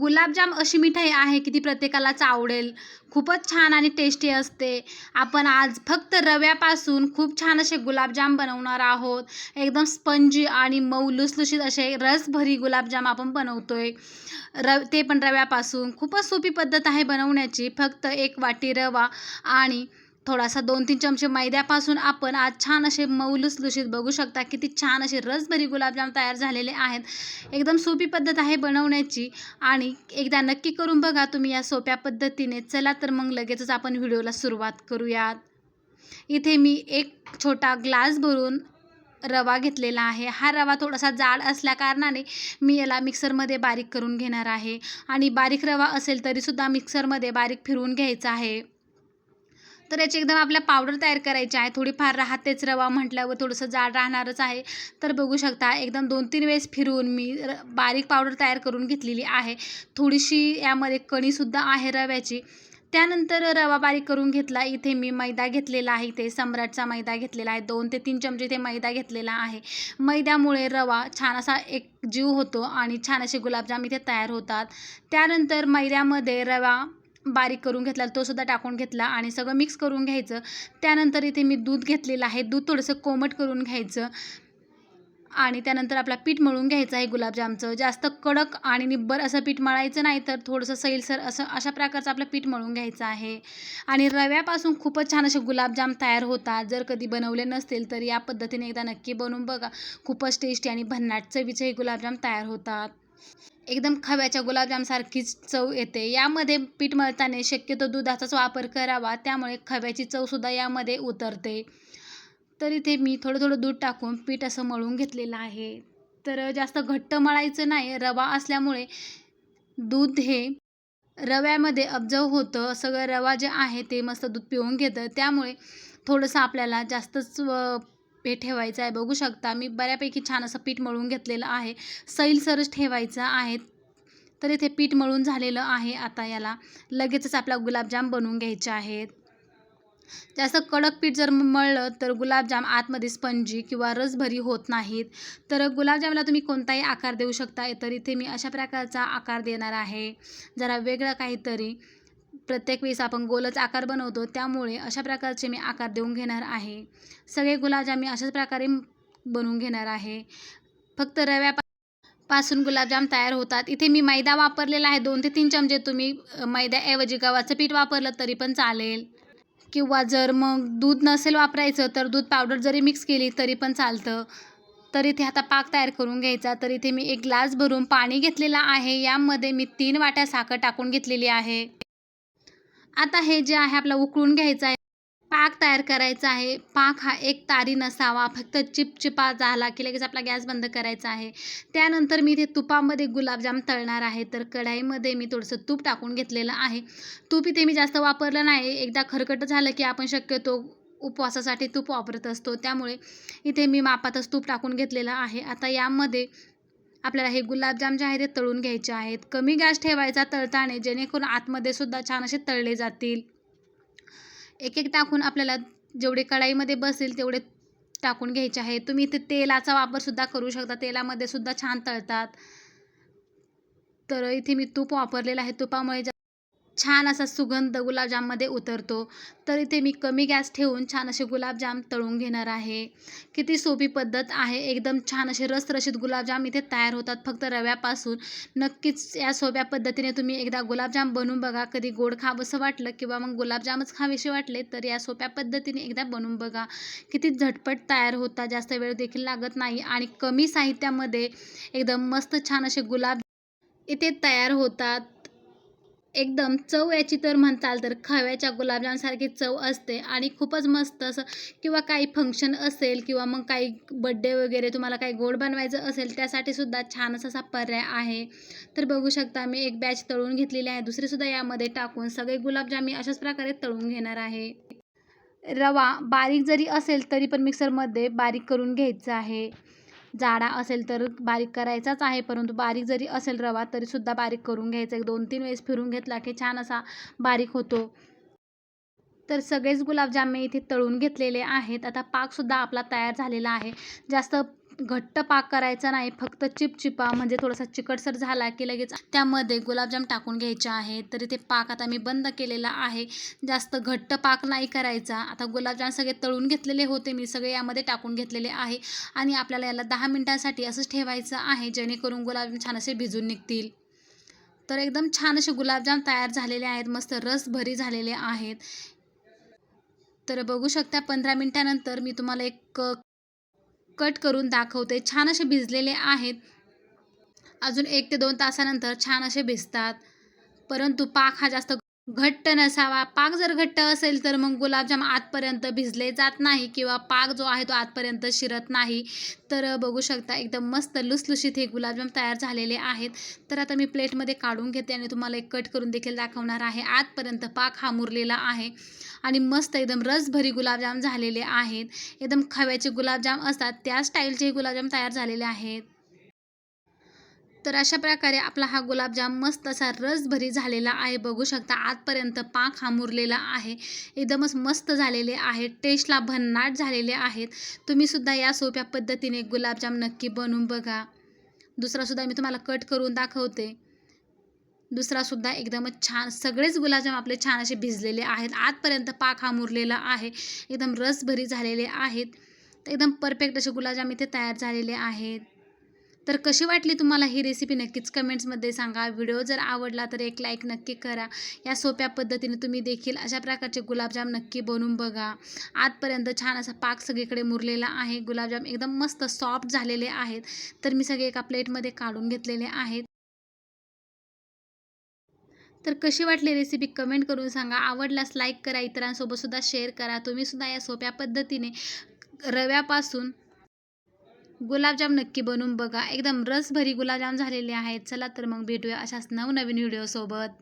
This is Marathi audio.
गुलाबजाम अशी मिठाई आहे की ती प्रत्येकालाच आवडेल खूपच छान आणि टेस्टी असते. आपण आज फक्त रव्यापासून खूप छान असे गुलाबजाम बनवणार आहोत. एकदम स्पंजी आणि मऊ लुसलुशीत असे रसभरी गुलाबजाम आपण बनवतोय. रव ते पण रव्यापासून. खूपच सोपी पद्धत आहे बनवण्याची. फक्त एक वाटी रवा आणि थोडासा दोन तीन चमचे मैद्यापासून आपण आज छान असे मऊ लुसलुशीत बघू शकता. किती छान असे रसभरी गुलाबजाम तयार झालेले आहेत. एकदम सोपी पद्धत आहे बनवण्याची आणि एकदा नक्की करून बघा तुम्ही या सोप्या पद्धतीने. चला तर मग लगेचच आपण व्हिडिओला सुरुवात करूयात. इथे मी एक छोटा ग्लास भरून रवा घेतलेला आहे. हा रवा थोडासा जाड असल्याकारणाने मी याला मिक्सरमध्ये बारीक करून घेणार आहे. आणि बारीक रवा असेल तरीसुद्धा मिक्सरमध्ये बारीक फिरवून घ्यायचा आहे. तर याची एकदम आपल्या पावडर तयार करायची आहे. थोडीफार राहतेच रवा म्हटल्यावर थोडंसं जाड राहणारच आहे. तर बघू शकता एकदम दोन तीन वेळेस फिरून मी र बारीक पावडर तयार करून घेतलेली आहे. थोडीशी यामध्ये कणीसुद्धा आहे रव्याची. त्यानंतर रवा बारीक करून घेतला. इथे मी मैदा घेतलेला आहे. इथे सम्राटचा मैदा घेतलेला आहे. दोन ते तीन चमचे इथे मैदा घेतलेला आहे. मैद्यामुळे रवा छान असा एक जीव होतो आणि छान असे गुलाबजाम इथे तयार होतात. त्यानंतर मैद्यामध्ये रवा बारीक करून घेतला तो सुद्धा टाकून घेतला आणि सगळं मिक्स करून घ्यायचं. त्यानंतर इथे मी दूध घेतलेलं आहे. दूध थोडंसं कोमट करून घ्यायचं. आणि त्यानंतर आपला पीठ मळून घ्यायचं आहे गुलाबजामचं. जास्त कडक आणि निब्बर असं पीठ मळायचं नाही तर थोडंसं सैलसर असं अशा प्रकारचं आपलं पीठ मळून घ्यायचं आहे. आणि रव्यापासून खूपच छान असे गुलाबजाम तयार होतात. जर कधी बनवले नसतील तर या पद्धतीने एकदा नक्की बनवून बघा. खूपच टेस्टी आणि भन्नाट चवीचे हे गुलाबजाम तयार होतात. एकदम खव्याच्या गुलाबजामसारखीच चव येते. यामध्ये पीठ मळताना शक्यतो दुधाचाच वापर करावा. त्यामुळे खव्याची चवसुद्धा यामध्ये उतरते. तर इथे मी थोडं थोडं दूध टाकून पीठ असं मळून घेतलेलं आहे. तर जास्त घट्ट मळायचं नाही. रवा असल्यामुळे दूध हे रव्यामध्ये अब्जव होतं. सगळं रवा जे आहे ते मस्त दूध पिऊन घेतं. त्यामुळे थोडंसं आपल्याला जास्तच पीठ ठेवायचं आहे. बघू शकता मी बऱ्यापैकी छान असं पीठ मळून घेतलेलं आहे. सैलसरच ठेवायचं आहे. तर इथे पीठ मळून झालेलं आहे आता याला. लगेचच आपला गुलाबजाम बनवून घ्यायचे आहेत. जास्त कडक पीठ जर मळलं तर गुलाबजाम आतमध्ये स्पंजी किंवा रसभरी होत नाहीत. तर गुलाबजामला तुम्ही कोणताही आकार देऊ शकता. तर इथे मी अशा प्रकारचा आकार देणार आहे. जरा वेगळं काहीतरी. प्रत्येक वेळेस आपण गोलच आकार बनवतो त्यामुळे अशा प्रकारचे मी आकार देऊन घेणार आहे. सगळे गुलाबजाम मी अशाच प्रकारे बनवून घेणार आहे. फक्त रव्या पासून गुलाबजाम तयार होतात. इथे मी मैदा वापरलेला आहे. दोन ते तीन चमचे तुम्ही मैद्याऐवजी गव्हाचं पीठ वापरलं तरी पण चालेल. किंवा जर मग दूध नसेल वापरायचं तर दूध पावडर जरी मिक्स केली तरी पण चालतं. तर इथे आता पाक तयार करून घ्यायचा. तर इथे मी एक ग्लास भरून पाणी घेतलेला आहे. यामध्ये मी तीन वाट्या साखर टाकून घेतलेली आहे. आता हे जे आहे आपलं उकळून घ्यायचं आहे. पाक तयार करायचा आहे. पाक हा एक तारी नसावा. फक्त चिपचिपा झाला की लगेच आपला गॅस बंद करायचा आहे. त्यानंतर मी इथे तुपामध्ये गुलाबजाम तळणार आहे. तर कढाईमध्ये मी थोडंसं तूप टाकून घेतलेलं आहे. तूप इथे मी जास्त वापरलं नाही. एकदा खरकट झालं की आपण शक्यतो उपवासासाठी तूप वापरत असतो. त्यामुळे इथे मी मापातच तूप टाकून घेतलेलं आहे. आता यामध्ये आपल्याला हे गुलाबजाम जे आहे ते तळून घ्यायचे आहेत. कमी गॅस ठेवायचा तळताने जेणेकरून आतमध्ये सुद्धा छान असे तळले जातील. एक एक टाकून आपल्याला जेवढे कढाईमध्ये बसेल तेवढे टाकून घ्यायचे आहे तुम्ही इथे तेलाचा वापरसुद्धा करू शकता. तेलामध्ये सुद्धा छान तळतात. तर इथे मी तूप वापरलेलं आहे. तुपामुळे छान असा सुगंध गुलाबजाममध्ये उतरतो. तर इथे मी कमी गॅस ठेवून छान असे गुलाबजाम तळून घेणार आहे. किती सोपी पद्धत आहे. एकदम छान असे रसरशीत गुलाबजाम इथे तयार होतात. फक्त रव्यापासून नक्कीच या सोप्या पद्धतीने तुम्ही एकदा गुलाबजाम बनवून बघा. कधी गोड खावंसं वाटलं किंवा मग गुलाबजामच खावेसे वाटले तर या सोप्या पद्धतीने एकदा बनवून बघा. किती झटपट तयार होतात जास्त वेळ देखील लागत नाही. आणि कमी साहित्यामध्ये एकदम मस्त छान असे गुलाब इथे तयार होतात. एकदम चव याची तर म्हणताल तर खव्याच्या गुलाबजामसारखी चव असते आणि खूपच मस्त असं किंवा काही फंक्शन असेल किंवा मग काही बड्डे वगैरे तुम्हाला काही गोड बनवायचं असेल त्यासाठी सुद्धा छान असा पर्याय आहे. तर बघू शकता मी एक बॅच तळून घेतलेली आहे. दुसरीसुद्धा यामध्ये टाकून सगळे गुलाबजाम मी अशाच प्रकारे तळून घेणार आहे. रवा बारीक जरी असेल तरी पण मिक्सरमध्ये बारीक करून घ्यायचं आहे. जाडा असेल तर बारीक करायचाच आहे. परंतु बारीक जरी असेल रवा तरीसुद्धा बारीक करून घ्यायचा. एक दोन तीन वेळेस फिरून घेतला की छान असा बारीक होतो. तर सगळेच गुलाबजाम मी इथे तळून घेतलेले आहेत. आता पाकसुद्धा आपला तयार झालेला आहे. जास्त घट्ट पाक करायचा नाही फक्त चिपचिपा म्हणजे थोडासा चिकटसर झाला की लगेच त्यामध्ये गुलाबजाम टाकून घ्यायचे आहे. तर इथे पाक आता मी बंद केलेला आहे. जास्त घट्ट पाक नाही करायचा. आता गुलाबजाम सगळे तळून घेतलेले होते. मी सगळे यामध्ये टाकून घेतलेले आहे. आणि आपल्याला याला दहा मिनटांसाठी असंच ठेवायचं आहे जेणेकरून गुलाबजाम छान असे भिजून निघतील. तर एकदम छान असे गुलाबजाम तयार झालेले आहेत. मस्त रसभरी झालेले आहेत. तर बघू शकता पंधरा मिनटानंतर मी तुम्हाला एक कट करून दाखवते. छान असे भिजलेले आहेत. अजून एक ते दोन तासानंतर छान असे भिजतात. परंतु पाक हा जास्त घट्ट नसावा. पाक जर घट्ट असेल तर मग गुलाबजाम आतपर्यंत भिजले जात नाही किंवा पाक जो आहे तो आतपर्यंत शिरत नाही. तर बघू शकता एकदम मस्त लुसलुशीत हे गुलाबजाम तयार झालेले आहेत. तर आता मी प्लेटमध्ये काढून घेते आणि तुम्हाला एक कट करून देखील दाखवणार आहे. आतपर्यंत पाक हा मुरलेला आहे आणि मस्त एकदम रसभरी गुलाबजाम झालेले आहेत. एकदम खव्याचे गुलाबजाम असतात. त्या स्टाईलचे हे गुलाबजाम तयार झालेले आहेत. तर अशा प्रकारे आपला हा गुलाबजाम मस्त असा रसभरी झालेला आहे. बघू शकता आजपर्यंत पाक हा मुरलेला आहे. एकदमच मस्त झालेले आहे. टेस्टला भन्नाट झालेले आहेत. तुम्हीसुद्धा या सोप्या पद्धतीने गुलाबजाम नक्की बनवून बघा. दुसरासुद्धा मी तुम्हाला कट करून दाखवते. दुसरासुद्धा एकदमच छान सगळेच गुलाबजाम आपले छान असे भिजलेले आहेत. आजपर्यंत पाक हा मुरलेला आहे. एकदम रसभरी झालेले आहेत. तर एकदम परफेक्ट असे गुलाबजाम इथे तयार झालेले आहेत. तर कशी वाटली तुम्हाला ही रेसिपी नक्कीच कमेंट्समध्ये सांगा. व्हिडिओ जर आवडला तर एक लाईक नक्की करा. या सोप्या पद्धतीने तुम्ही देखील अशा प्रकारचे गुलाबजाम नक्की बनवून बघा. आजपर्यंत छान असा पाक सगळीकडे मुरलेला आहे. गुलाबजाम एकदम मस्त सॉफ्ट झालेले आहेत. तर मी सगळे एका प्लेटमध्ये काढून घेतलेले आहेत. तर कशी वाटली रेसिपी कमेंट करून सांगा. आवडल्यास लाईक करा. इतरांसोबतसुद्धा शेअर करा. तुम्हीसुद्धा या सोप्या पद्धतीने रव्यापासून गुलाबजाम नक्की बनवून बघा. एकदम रसभरी गुलाबजाम झालेले आहेत. चला तर मग भेटूया अशाच नवनवीन व्हिडिओसोबत